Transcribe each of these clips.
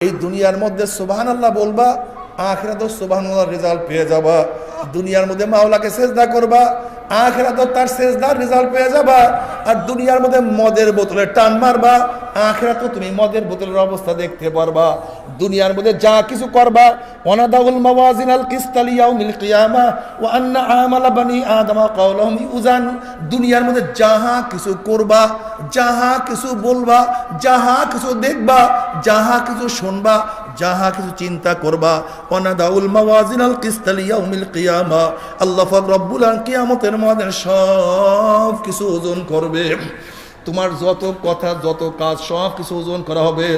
এই দুনিয়ার মধ্যে সুবাহান আল্লাহ বলবা আখরা তো সুবাহান রেজাল্ট পেয়ে যাবা। দুনিয়ার মধ্যে মাওলাকে চেষ্টা করবা আখেরা তো তার সেজদার রেজাল্ট পেয়ে যাবা। আর দুনিয়ার মধ্যে মদের বোতলে টান মারবা। আখেরা তো তুমি মদের বোতলের অবস্থা দেখতে পারবা। দুনিয়ার মধ্যে যা কিছু করবা। ওয়ানাদাউল মাওয়াজিন আল কিস্তালি ইয়াউমিল কিয়ামা ওয়া আন্না আমালা বানি আদমা কাওলাহুম ইউজান দুনিয়ার মধ্যে যাহা কিছু করবা, যাহা কিছু বলবা, যাহা কিছু দেখবা, যাহা কিছু শুনবা যাহা কিছু চিন্তা করবা অনাদাউল মাওয়াজিন আল কিস্তালি ইয়াউমিল কিয়ামা, আল্লাহ রব্বুল কিয়ামতের মধ্যে সব কিছু ওজন করবে। তোমার যত কথা, যত কাজ, সব কিছু ওজন করা হবে।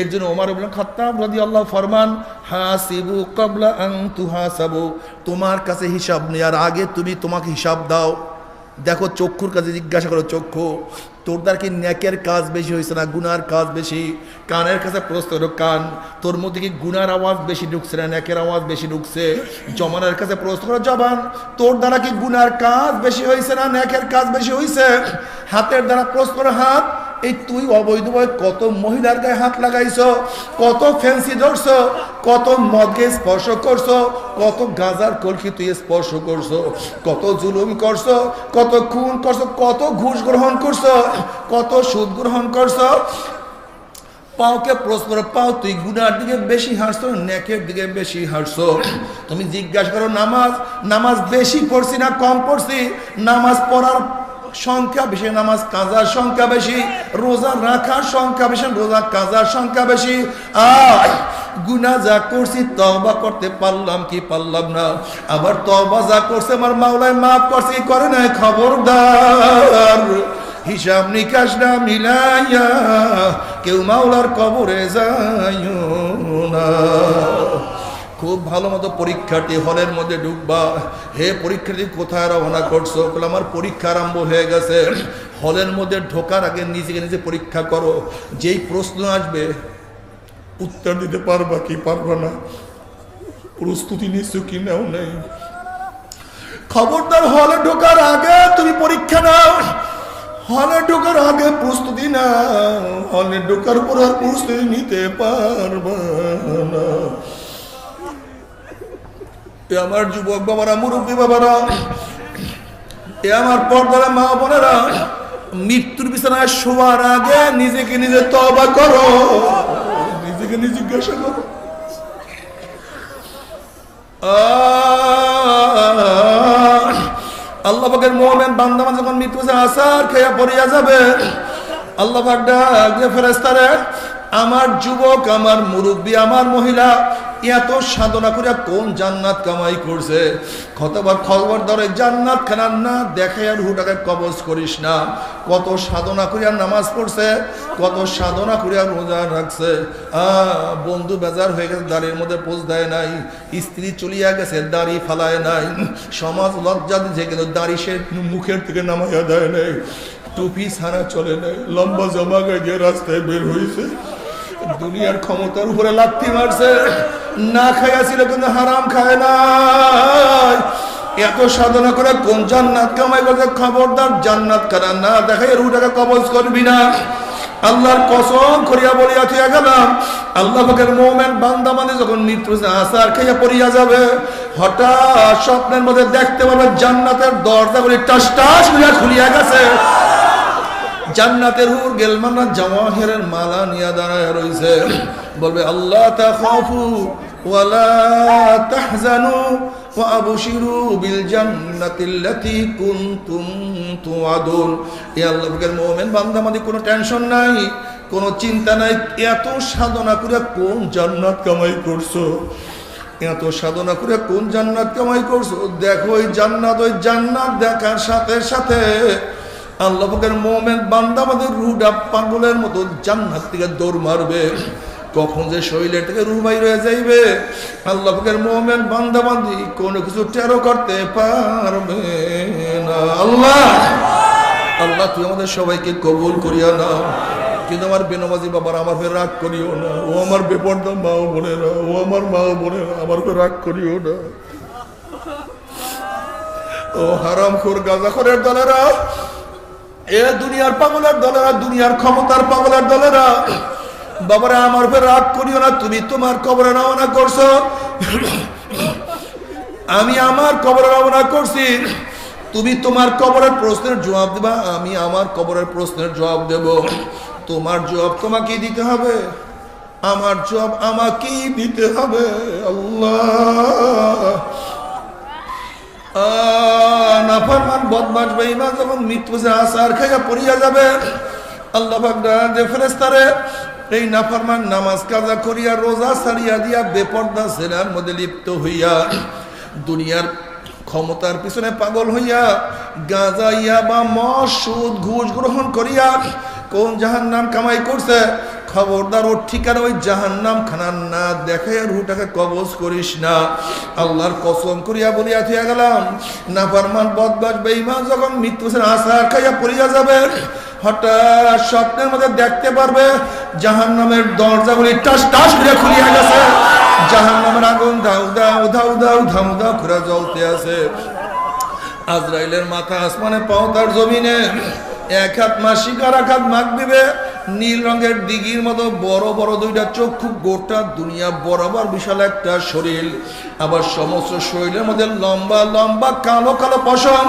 এর জন্য ওমর ইবনে খাত্তাব রাদিয়াল্লাহু ফরমান, হাসিবু ক্বাবলা আন তুহাসাবু তোমার কাছে হিসাব নেওয়ার আগে তুমি তোমাকে হিসাব দাও। দেখো চক্ষুর কাছে জিজ্ঞাসা করো, চক্ষু তোর দ্বার কি ন্যাকের কাজ বেশি হয়েছে না গুনার কাজ বেশি? কানের কাছে প্রশ্ন হলো কান। তোর মধ্যে কি গুনার আওয়াজ বেশি ঢুকছে না ন্যাকের আওয়াজ বেশি ঢুকছে? জমানের কাছে প্রশ্ন করো, জবান। তোর দ্বারা কি গুনার কাজ বেশি হয়েছে না ন্যাকের কাজ বেশি হয়েছে? হাতের দ্বারা প্রশ্ন হাত। এই তুই অবৈধভাবে কত মহিলার গায়ে হাত লাগাইছ, কত ফ্যান্সি ধরছ, কত মদকে স্পর্শ করছ, কত গাজার কলকি তুই স্পর্শ করছ, কত জুলুম করছ, কত খুন করছ, কত ঘুষ গ্রহণ করছ, কত সুদ গ্রহণ করছ। পাওকে প্রশ্ন পাও, তুই গুনার দিকে বেশি হাসছো নেকের দিকে বেশি হাসছো তুমি জিজ্ঞাসা করো, নামাজ নামাজ বেশি পড়ছি না কম পড়ছি? নামাজ পড়ার সংখ্যা বেশি, নামাজ কাজার সংখ্যা বেশি, রোজা রাখার সংখ্যা বেশি, রোজা কাজার সংখ্যা বেশি। আর গুনা যা করছি তবা করতে পারলাম কি পারলাম না? আবার তবা যা করছে, আমার মাওলায় মাফ করছে করে নাই? খবরদার, হিসাব নিকাশ না মিলাইয়া, কেউ মাওলার কবরে যাইও না। খুব ভালো মতো পরীক্ষার্থী হলের মধ্যে ঢুকবা। হে পরীক্ষার্থী, কোথায় রওনা করছ? আমার পরীক্ষা আরম্ভ হয়ে গেছে। হলের মধ্যে ঢোকার আগে নিজেকে নিজে পরীক্ষা করো। যেই প্রশ্ন আসবে, উত্তর দিতে পারবা কি পারবা না? প্রস্তুতি নিচ্ছ কি নাও নেই? খবরদার, হলে ঢোকার আগে তুমি পরীক্ষা নাও। হলে ঢোকার আগে প্রস্তুতি নাও। হলে ঢোকার পর আর প্রস্তুতি নিতে পারবা না। আমার যুবক বাবারা, মুরব্বী বাবারা, এ আমার পর্দারা মা বোনেরা, মৃত্যুর বিছানায় শোয়ার আগে নিজেকে নিজে তবা করো। নিজেকে নিজে জিজ্ঞাসা করো। মোহামেন বান্দামা যখন মৃত্যু আসার খেয়া পড়িয়া যাবে, আল্লাহ ফেরেস্তারে আমার যুবক, আমার মুরব্বী, আমার মহিলা এত সাধনা করে কোন জান্নাত কামাই করছে? কতবার খবর ধরে, জান্নাত খানার না দেখে আর হুটাকে কবজ করিস না। কত সাধনা করিয়া নামাজ পড়ছে, কত সাধনা করিয়া রোজা রাখছে। বন্ধু বেজার হয়ে গেছে, দাড়ির মধ্যে পোজ দেয় নাই, স্ত্রী চলিয়া গেছে, দাড়ি ফালায় নাই। সমাজ লজ্জা দিচ্ছে কিন্তু দাড়ি সে মুখের থেকে নামাইয়া দেয় নাই। টুপি ছাড়া চলে নাই, লম্বা জমা গিয়ে রাস্তায় বের হয়েছে দুনিয়ার ক্ষমতার উপরে লাথি মারছে। না খাইয়াছিল কিন্তু হারাম খায় নাই। এত সাধনা করে কোন জান্নাত কামাই করছে খবরদার জান্নাত কারা না দেখাই রুটাকে কবজ করবি না। আল্লাহর কসম করিয়া বলিয়া থিয়া গেলাম, আল্লাহ পাকের মোমেন বান্দা মানে যখন মৃত্যু আসার খাইয়া পড়িয়া যাবে। হঠাৎ স্বপ্নের মধ্যে দেখতে পাবে জান্নাতের দরজাগুলি টাস টাস খুলিয়া গেছে। জান্নাতের হুর গেলমানা জাওয়াহেরের মালা নিয়ে দাঁড়ায় রইছে। বলবে, আল্লাহ তাখাফু ওয়ালা তাহজানু পাকের মুমিন বান্দা কোনো টেনশন নাই, কোনো চিন্তা নাই। এত সাধনা করে কোন জান্নাত কামাই করছ? এত সাধনা করে কোন জান্নাত কামাই করছ? দেখো, ওই জান্নাত ওই জান্নাত দেখার সাথে সাথে আল্লাহ পাকের মোমেন বান্দা আমাদের রুডা পাগলের মতো জান্নাত থেকে দৌড় মারবে। কখন যে শরীরের থেকে রু বাইর হয়ে যাইবে। আল্লাহ পাকের মোমেন বান্দা বান্দি কোনো কিছু টেরো করতে পারবে না। আল্লাহ! আল্লাহ, তুই আমাদের সবাইকে কবুল করিয়া নাও। কিন্তু আমার বেনমাজি বাবার আমার ফের রাগ করিও না। ও আমার বেপর্দা মাও বোনে না ও আমার মাও বোনে না আমার ফের রাগ করিও না। ও হারাম খোর গাজা খোরের দলেরা এ দুনিয়ার পাগলের দলেরা দুনিয়ার ক্ষমতার পাগলের দলেরা। বাবারা আমার উপর রাগ করিও না তুমি তোমার কবরে রওনা করছ। আমি আমার কবরে রওনা করছি। তুমি তোমার কবরের প্রশ্নের জবাব দেবা আমি আমার কবরের প্রশ্নের জবাব দেব। তোমার জবাব তোমাকেই দিতে হবে। আমার জবাব আমাকেই দিতে হবে আল্লাহ। আহ, নাফরমান বদমাস বেঈমান যখন মৃত্যু যে আসার খাইয়া পড়িয়া যাবে, আল্লাহ যে ফেরেস্তারে এই নাফরমান নামাজ কাজা করিয়া, রোজা সারিয়া দিয়া বেপর্দা সেনার মধ্যে লিপ্ত হইয়া, দুনিয়ার ক্ষমতার পিছনে পাগল হইয়া গাঁজা ইয়া বা মদ, সুদ, ঘুষ গ্রহণ করিয়া কোন জাহান নাম কামাই করছে? খবরদার ওর ঠিকানা ওই জাহান নাম খানার না দেখে রুটাকে কবজ করিস না। আল্লাহর কসম করিয়া বলিয়া থিয়া গেলাম। না পারমান বদবাস বেইমান যখন মৃত্যু আসার খাইয়া পড়িয়া যাবে, হঠাৎ স্বপ্নের মধ্যে দেখতে পারবে জাহান নামের দরজাগুলি টাস টাস করে খুলিয়া গেছে। জাহান নামের আগুন দাউ দাউ দাউ দাউ ধাউ দাউ করে জ্বলতে আছে। আজরাইলের মাথা আসমানে পাও তার জমিনে এক হাত মাসিক আর এক হাত মাগ দিবে। নীল রঙের দিঘির মতো বড় বড় দুইটা চক্ষু, গোটা দুনিয়া বরাবর বিশাল একটা শরীর। আবার সমস্ত শরীরের মধ্যে লম্বা লম্বা, কালো কালো পশম।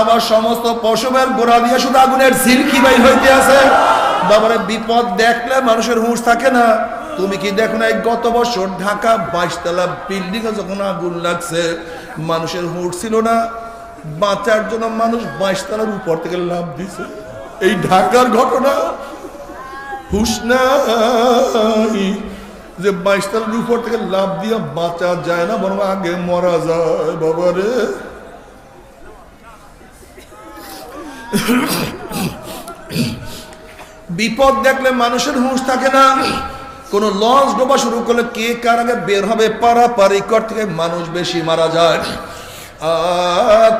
আবার সমস্ত পশমের গোড়া দিয়ে শুধু আগুনের ঝিলকি বাই হইতে আছে। বাবারে, বিপদ দেখলে মানুষের হুঁশ থাকে না। তুমি কি দেখো না, এই গত বছর ঢাকা বাইশতলা বিল্ডিং যখন আগুন লাগছে, মানুষের হুঁশ ছিল না। বাঁচার জন্য মানুষ বাইশতলার উপর থেকে লাভ দিছে। এই ঢাকার ঘটনা যে বাইশতলার উপর থেকে লাভ দিয়ে বাঁচা যায় না, বরং আগে মরা যায় বাবারে বিপদ দেখলে মানুষের হুঁশ থাকে না। কোনো লঞ্চ ডোবা শুরু করলে কে কার আগে বের হবে? পারাপারি কর থেকে মানুষ বেশি মারা যায়।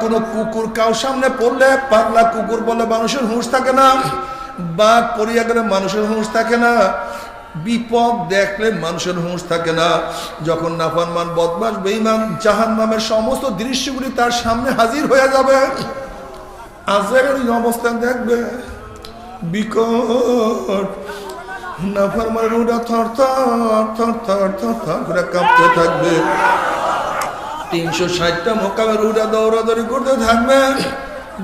কোনো কুকুর কাউ সামনে পড়লে পাগলা কুকুর বলে মানুষের হুঁশ থাকে না। বাঘ পড়িয়া গেলে মানুষের হুঁশ থাকে না। বিপদ দেখলে মানুষের হুঁশ থাকে না। যখন নাফানমান বদমাস বেইমান জাহান নামের সমস্ত দৃশ্যগুলি তার সামনে হাজির হয়ে যাবে এই অবস্থান দেখবে। বিকট। নাফারমান রুডা থর থর থর থর থর থর করে কাঁপতে থাকবে। তিনশো ষাটটা মোকামের রুডা দৌড়াদৌড়ি করতে থাকবে।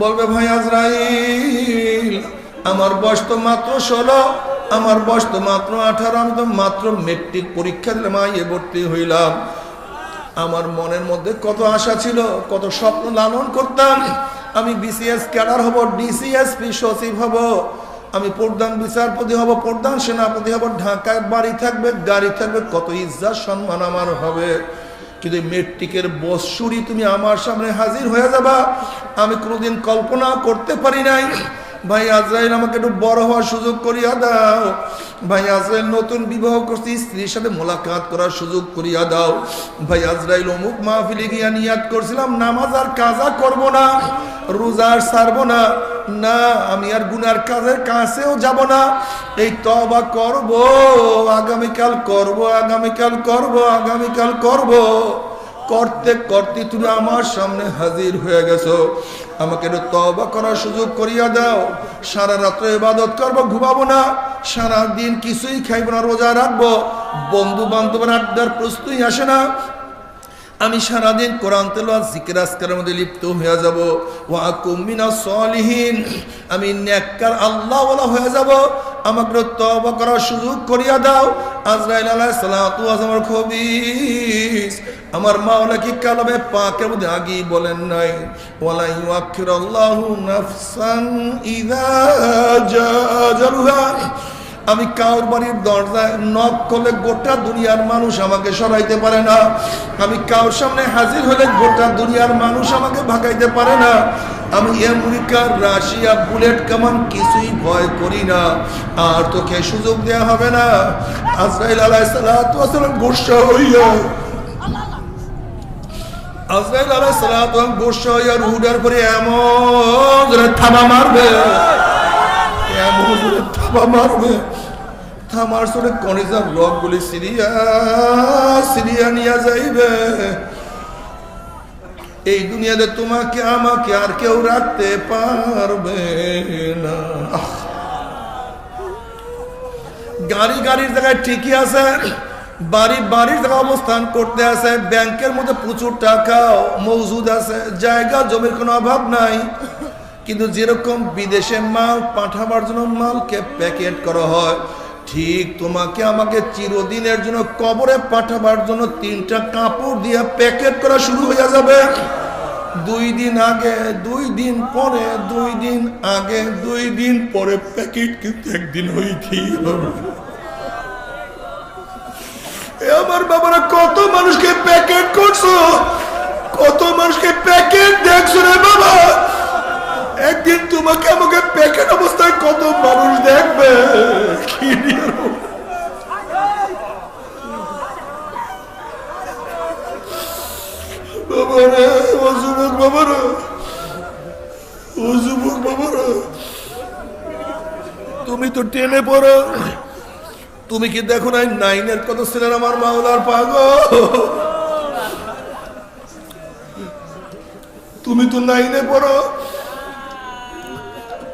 বলবে, ভাই আজরাইল, আমার বয়স তো মাত্র ষোলো, আমার বয়স তো মাত্র আঠারো, আমি তো মাত্র মেট্রিক পরীক্ষা দিলাম আইয়ে ভর্তি হইলাম। আমার মনের মধ্যে কত আশা ছিল, কত স্বপ্ন লালন করতাম। আমি বিসিএস ক্যাডার হব, ডিসিএসপি সচিব হব, আমি প্রধান বিচারপতি হব, প্রধান সেনাপতি হব, ঢাকায় বাড়ি থাকবে, গাড়ি থাকবে, কত ইজ্জাত সম্মান আমার হবে। কিন্তু মেট্রিকের বৎসুরি তুমি আমার সামনে হাজির হয়ে যাবা। আমি কোনোদিন কল্পনা করতে পারি নাই। ভাই আজরাইল, আমাকে একটু বড় হওয়ার সুযোগ করিয়া দাও। ভাই আজরাইল, নতুন বিবাহ করছি, স্ত্রীর সাথে মোলাকাত করার সুযোগ করিয়া দাও। ভাই আজরাইল, অমুক মাহফিলে গিয়া নিয়াত করছিলাম, নামাজ আর কাজা করব না, রোজা আর ছাড়বো না। না, আমি আর গুনার কাজের কাছেও যাব না। এই তবা করব, আগামীকাল করব আগামীকাল করব আগামীকাল করব। করতে করতে তুমি আমার সামনে হাজির হয়ে গেছো। আমাকে একটু তবা করার সুযোগ করিয়া দাও। সারা রাত্রে ইবাদত করব, ঘুমাবো না। সারা দিন কিছুই খাইবো না, রোজা রাখব। বন্ধু বান্ধবের আড্ডার প্রশ্নই আসে না। আমি সারাদিন কোরআন তেলাওয়াত, জিকির আজকারের মধ্যে লিপ্ত হয়ে যাব। ওয়া কুমিনা সলিহীন। আমি আল্লাহ ওয়ালা হয়ে যাব। আমাকে তওবা করার সুযোগ করিয়া দাও। আজরাইল আলাইহিস সালাতু আমার খবিস। আমার মাওলা কি কালামে পাকের মধ্যে আগেই বলেন নাই। ওয়ালা ইউআখিরাল্লাহু নাফসান ইযা জাআ আজালুহা আমি কাউর বাড়ির দরজায় নক করলে গোটা দুনিয়ার মানুষ আমাকে সরাইতে পারে না। আমি কাউর সামনে হাজির হলে গোটা দুনিয়ার মানুষ আমাকে ভাগাইতে পারে না। আমি আমেরিকা রাশিয়া বুলেট কামান কিছুই ভয় করি না। আর তোকে সুযোগ দেওয়া হবে না। আজরাইল আলাইসালাম গোসা হইয়া আজরাইল আলাইসালাম গোসা হইয়া রুডার পরে এমন থামা মারবে। থামার সরে সিরিয়া সিরিয়া নিয়ে যাইবে। এই দুনিয়াতে তোমাকে, আমাকে আর কেউ রাখতে পারবে না। গাড়ি গাড়ির জায়গায় ঠিকই আছে, বাড়ি বাড়ির জায়গায় অবস্থান করতে আছে, ব্যাংকের মধ্যে প্রচুর টাকা মজুদ আছে, জায়গা জমির কোনো অভাব নাই। কিন্তু যেরকম বিদেশে মাল পাঠাবার জন্য মালকে প্যাকেট করা হয়, ঠিক তোমাকে আমাকে চিরদিনের জন্য কবরে পাঠাবার জন্য তিনটা কাপড় দিয়ে প্যাকেট করা শুরু হয়ে যাবে। দুই দিন আগে, দুই দিন পরে, দুই দিন আগে, দুই দিন পরে প্যাকেট কিন্তু একদিন হইতেই হবে। আমার বাবারা, কত মানুষকে প্যাকেট করছ? কত মানুষকে প্যাকেট দেখছ রে বাবা? একদিন তোমাকে আমাকে প্যাকেট অবস্থায় কত মানুষ দেখবে? তুমি তো টেনে পড়ো। তুমি কি দেখো নাই নাইনের কত ছিলেন আমার মাওলার পাগল? তুমি তো নাইনে পড়ো।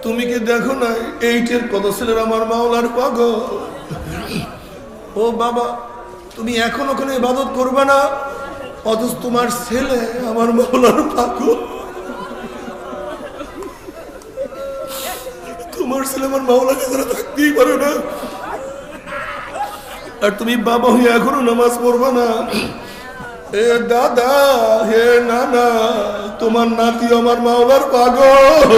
তুমি কি দেখো না এইটের কত ছেলের আমার মাওলার পাগল? ও বাবা, তুমি এখন ওখানে ইবাদত করবে না? অথচ তোমার ছেলে আমার মাওলার পাগল। তোমার ছেলে আমার মাওলাকে ছাড়া থাকতেই পারে না। আর তুমি বাবা হয়ে এখনও নামাজ পড়বে না। এ দাদা, হে নানা, তোমার নাতি আমার মাওলার পাগল।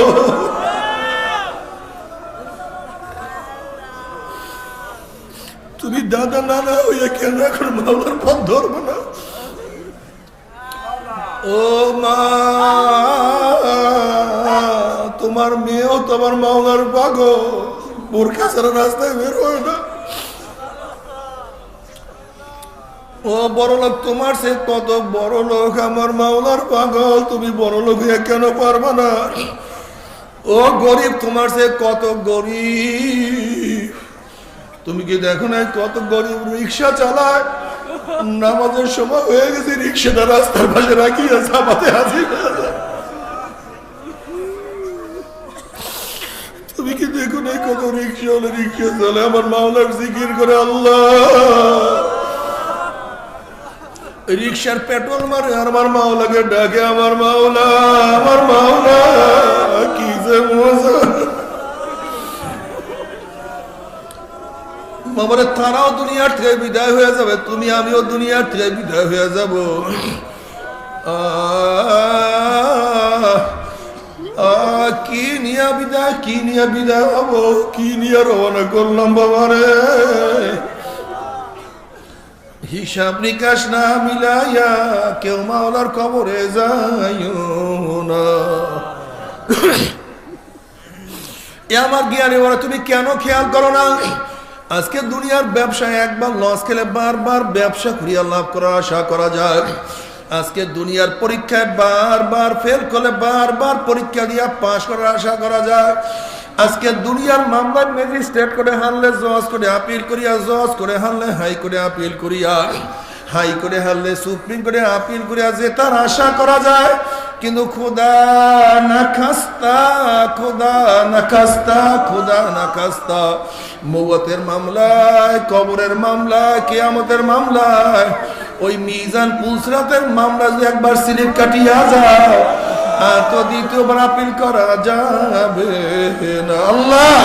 তুমি দাদা নানা হইয়া কেন এখন মাওলার পথ ধরবে না? ও মা, তোমার মেয়েও তোমার মাওলার পাগল। বোরখা ছাড়া রাস্তায় বের হয় না। ও বড় লোক, তোমার সে কত বড় লোক, আমার মাওলার পাগল। তুমি বড় লোক কেন পারবা না? ও গরিব, তোমার সে কত গরিব। তুমি কি দেখো না কত গরিব রিক্সা চালায়? নামাজের সময় হয়ে গেছে, রিক্সাটা রাস্তার পাশে চাপাতে আসি তুমি কি দেখো না কত রিক্সা হলে রিক্সা চলে আমার মাওলার জিকির করে আল্লাহ। রিক্সার পেট্রোল মারে আমার মাওলাকে ডাকে, আমার মাওলা আমার মাওলা, কি যে মজা। বাবারে তারাও দুনিয়ার থেকে বিদায় হয়ে যাবে, তুমি, আমিও দুনিয়ার থেকে বিদায় হয়ে যাব। কি নিয়ে বিদায়, কি নিয়ে বিদায় হব, কি নিয়ে রওনা করলাম বাবারে হিসাব নিকাশ না মিলাইয়া কেউ মাওলার কবরে যাইও না। এ আমার জ্ঞানী ওরা তুমি কেন খেয়াল করো না? আজকে দুনিয়ার ব্যবসায় একবার লস খেলে বারবার ব্যবসা করিয়া লাভ করার আশা করা যায়। আজকে দুনিয়ার পরীক্ষায় বারবার ফেল করলে বারবার পরীক্ষা দিয়া পাশ করার আশা করা যায়। আজকে দুনিয়ার মামলার ম্যাজিস্ট্রেট করে হারলে জজ করে আপিল করিয়া, জজ করে হারলে হাই করে আপিল করিয়া হাই করে হারলে সুপ্রিম কোর্টে আপিল করিয়া যে তার আশা করা যায় কিন্তু খোদা না খাস্তা, খোদা না খাস্তা, খোদা না খাস্তা। মৌয়াতের মামলায়, কবরের মামলায়, কেয়ামতের মামলায়, ওই মিজান পুলসরাতের মামলা যদি একবার স্লিপ কাটিয়া যায় আর তো দ্বিতীয়বার আপিল করা যাবে না। আল্লাহ!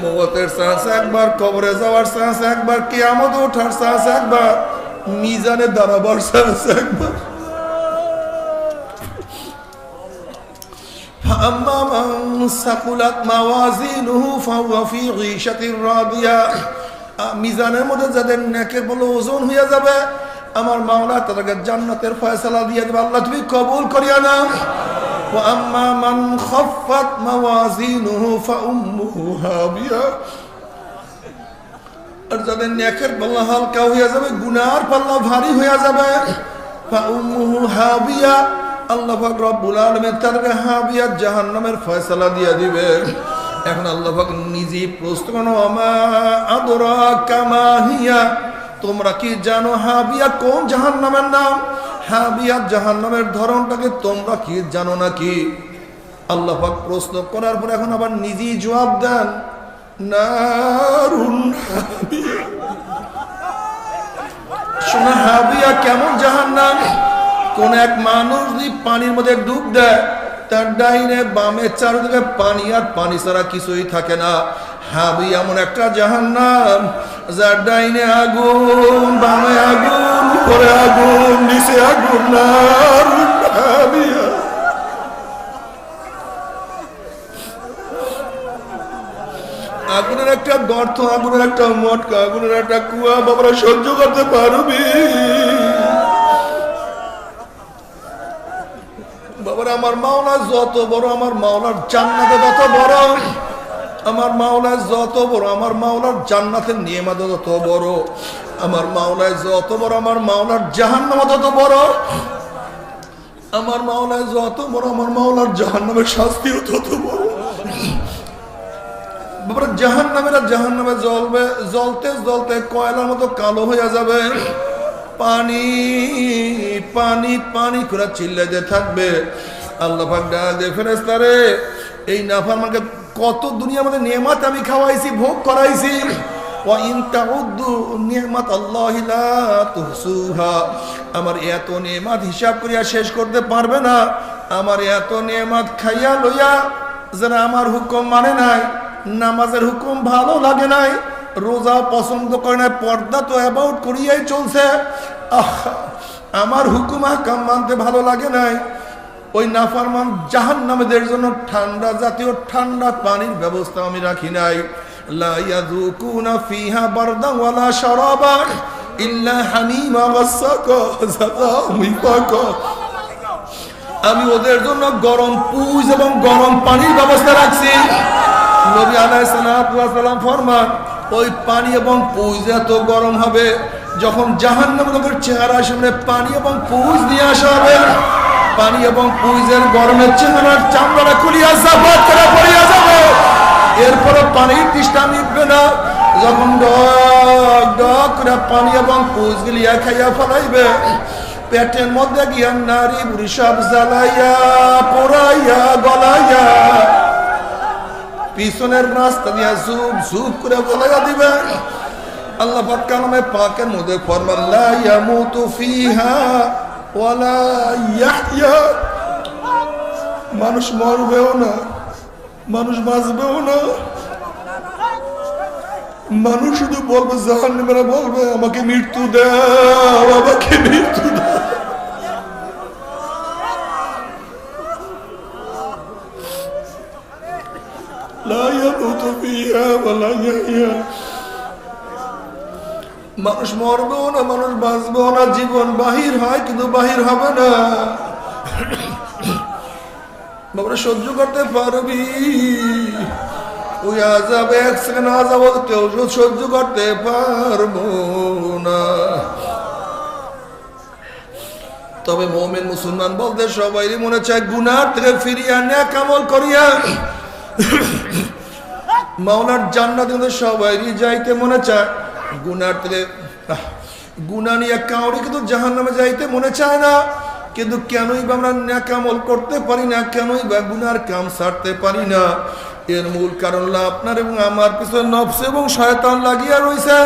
মৌতের শ্বাস একবার, কবরে যাওয়ার শ্বাস একবার, কেয়ামত ওঠার শ্বাস একবার মিজানে দাঁড়াবার শ্বাস একবার। فأما من ثقلت موازينه فهو في عيشة راضية মিজানের মধ্যে যাদের নেকের বলে ওজন হয়ে যাবে আমার মাওলা তাদেরকে জান্নাতের ফয়সালা দিয়ে দেবে আল্লাহ তুমি কবুল করিয়া না وأما من خفت موازينه فأمه هاوية আর যাদের নেকের পাল্লা হালকা হয়ে যাবে গুনার পাল্লা ভারী হয়ে যাবে فأمه هاوية আল্লাহ পাক রব্বুল আলামিন তাদেরকে হাবিয়া জাহান্নামের ফয়সালা দিয়ে দিবে। এখন আল্লাহ নিজেই প্রশ্ন কামাহিয়া তোমরা কি জানো হাবিয়া কোন জাহান্নামের নাম? হাবিয়া জাহান্নামের ধরনটাকে তোমরা কি জানো নাকি? আল্লাহ পাক প্রশ্ন করার পর এখন আবার নিজেই জবাব দেন, নারুন শোনা, হাবিয়া কেমন জাহান্নাম? কোন এক মানুষ যদি পানির মধ্যে ডুব দেয়, তার ডাইনে, বামে, চারদিকে পানি আর পানি ছাড়া কিছুই থাকে না। হাবি এমন একটা জাহান্নাম, যার ডাইনে আগুন, বামে আগুন, উপরে আগুন, নিচে আগুন হাবিয়া আগুনের একটা গর্ত, আগুনের একটা মটকা, আগুনের একটা কুয়া, বাবারা সহ্য করতে পারবি বাবারা আমার মাওলা যত বড়, আমার মাওলার জান্নাতে তত বড়। আমার মাওলায় যত বড়, আমার মাওলার জান্নাতের নিয়মাতে তত বড়। আমার মাওলায় যত বড়, আমার মাওলার জাহান্নামা তত বড়। আমার মাওলায় যত বড়, আমার মাওলার জাহান্নামের শাস্তিও তত বড়। বাবার জাহান নামেরা জাহান নামে জ্বলবে, জ্বলতে জ্বলতে কয়লার মতো কালো হয়ে যাবে। পানি পানি পানি করে চিল্লাইতে থাকবে। আল্লাহ পাক ডাল দিয়ে ফেরেস্তারে এই নাফারমানকে কত দুনিয়া আমাদের নেমাত আমি খাওয়াইছি, ভোগ করাইছি। আমার এত নেমাত হিসাব করিয়া শেষ করতে পারবে না। আমার এত নেমাত খাইয়া লইয়া যারা আমার হুকুম মানে নাই, নামাজের হুকুম ভালো লাগে নাই, রোজা পছন্দ করে নাই, পর্দা তো অ্যাবাউট করিয়াই চলছে। আহ, আমার হুকুম হাকাম মানতে ভালো লাগে নাই। ওই নাফারমান জাহান নামেদের জন্য ঠান্ডা জাতীয় ঠান্ডা পানির ব্যবস্থা আমি রাখি নাই। আমি ওদের জন্য গরম পুজ এবং গরম পানির ব্যবস্থা রাখছি। ফরমান, ওই পানি এবং পুজ এত গরম হবে যখন জাহান নামের চেহারা সামনে পানি এবং পুজ নিয়ে আসা হবে। পানি এবং পুইজের গরমের চেহারার চামড়াটা খুলিয়া সাফাত করে যাবে। এরপরে পানির তৃষ্ণা মিটবে না। যখন ডক করে পানি এবং পুজ গিলিয়া খাইয়া ফলাইবে, পেটের মধ্যে গিয়া নারী বুড়ি সব জ্বালাইয়া, পোড়াইয়া, গলাইয়া, পিছনের রাস্তা দিয়া ঝুপ ঝুপ করে গলাইয়া দিবে। আল্লাহ পাকের মধ্যে ফরমান লা ওয়ালা ইয়াহইয়া মানুষ মরবেও না মানুষ বাঁচবেও না মানুষ শুধু বলবে জাহান্নামেরা বলবে আমাকে মৃত্যু দাও আমাকে মৃত্যু দাও لا يموت فيها ولا يحيا মানুষ মরবেও না, মানুষ বাঁচবেও না, জীবন বাহির হয় কিন্তু বাহির হবে না। বাবা সহ্য করতে পারবি? ওই আজাব এক সেকেন্ড আজাব কেউ সহ্য করতে পারব না। তবে মোমেন মুসলমান বলতে সবাই মনে চায়, গুনার থেকে ফিরিয়া, ন্যাক আমল করিয়া। মাওলার জান্নাত সবাই যাইতে মনে চায়। গুনার থেকে গুনা নিয়ে কাউরি কিন্তু জাহান নামে যাইতে মনে চায় না। কিন্তু কেনই বা আমরা ন্যাকামল করতে পারি না, কেনই বা গুনার কাম সারতে পারি না। এর মূল কারণ হলো আপনার এবং আমার পিছনে নফস এবং শয়তান লাগিয়া রয়েছে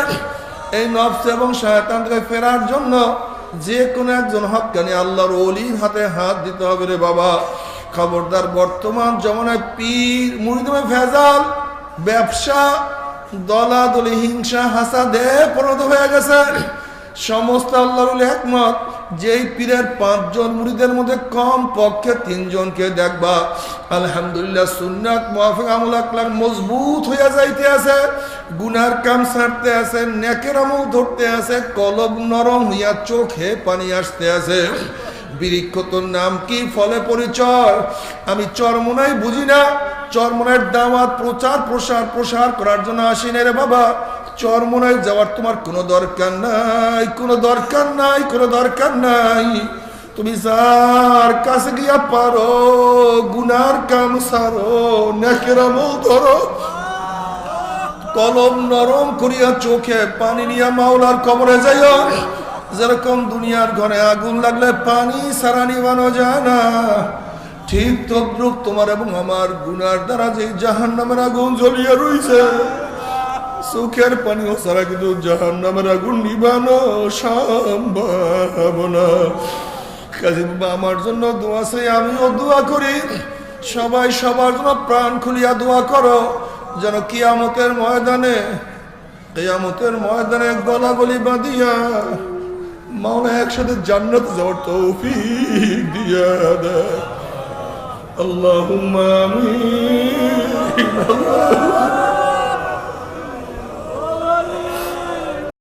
এই নফস এবং শয়তান থেকে ফেরার জন্য যে কোনো একজন হকানি আল্লাহর অলির হাতে হাত দিতে হবে রে বাবা। খবরদার বর্তমান জমানায় পীর, মুরিদমে ভেজাল, ব্যবসা দলাদলি, হিংসা, হাসাদে পরিণত হয়ে গেছে। সমস্ত আল্লাহরুল একমত, যেই পীরের পাঁচজন মুরিদের মধ্যে কম পক্ষে তিনজনকে দেখবা, আলহামদুলিল্লাহ সুন্নাত মুআফিক আমল আকলাক মজবুত হইয়া যাইতে আছে। গুনার কাম ছাড়তে আছে, নেকের আমল ধরতে আছে, কলব নরম হইয়া চোখে পানি আসতে আছে। বৃক্ষ তোর নাম কি? ফলে পরিচয়। আমি চরমোনাই বুঝি না। চরমোনার দাওয়াত, প্রচার, প্রসার প্রসার করার জন্য আসি রে বাবা। চরমোনায় যাওয়ার তোমার কোনো দরকার নাই। কোনো দরকার নাই, কোনো দরকার নাই। তুমি যার কাছে গিয়া পারো, গুনার কাম সারো, নেকের আমল ধরো, কলম নরম করিয়া চোখে পানি নিয়া মাওলার কবরে যাইও। যেরকম দুনিয়ার ঘরে আগুন লাগলে পানি সারা নিবানো যায় না। ঠিক তদ্রুপ তোমার এবং আমার গুনার দ্বারা যে জাহান নামের আগুন জ্বলিয়ে রইছে, সুখের পানি ও সারা কিন্তু জাহান নামের আগুন নিবানো সম্ভব না। কাজে বাবা আমার জন্য দোয়া চাই, আমিও দোয়া করি। সবাই সবার জন্য প্রাণ খুলিয়া দোয়া করো, যেন কিয়ামতের ময়দানে কিয়ামতের ময়দানে গলা গলাগলি বাঁধিয়া মাওলা একসাথে জান্নাত যাওয়ার তৌফিক দিয়া দেয় আল্লাহ আল্লাহ